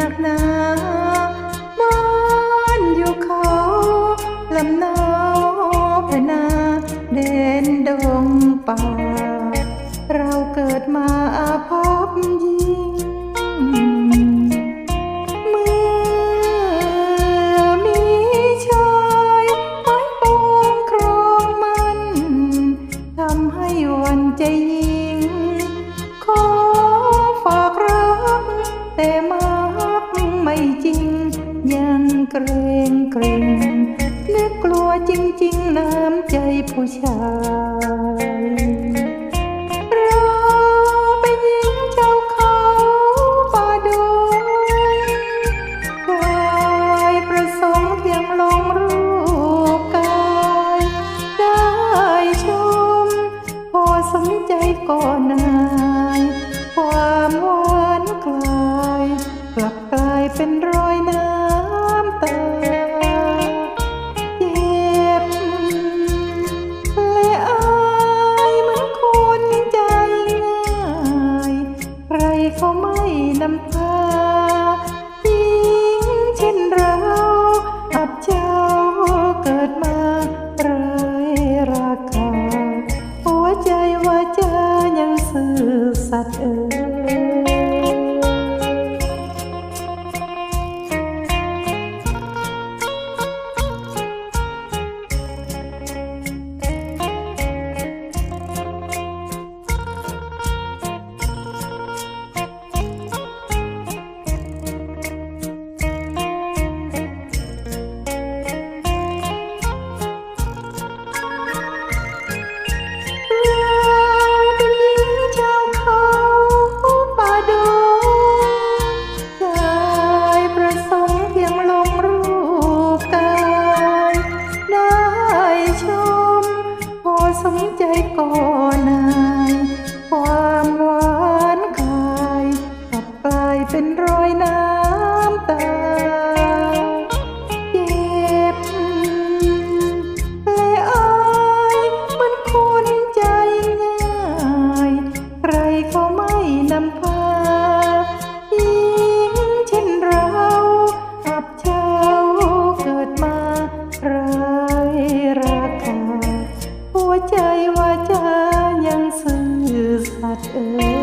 นักหนาบ้านอยู่เขาลำเนาแผ่นาเด่นดงป่า เราเกิดมาอาภพยิ่ง เกรงและกลัวจริงๆน้ำใจผู้ชายเราเป็นหญิงเจ้าเขาป่าดงกายประสงค์เพียงลงรูปกายได้ชม พอสนใจก่อนนาย ความหวานกลา ก็นายความหวานคายกลับกลายเป็นรอยน้ำตาเจ็บและอายมันคนใจง่ายใครเขาไม่นำพายิงเช่นเราอับเช้าเกิดมาไรราคาหัวใจไว Oh.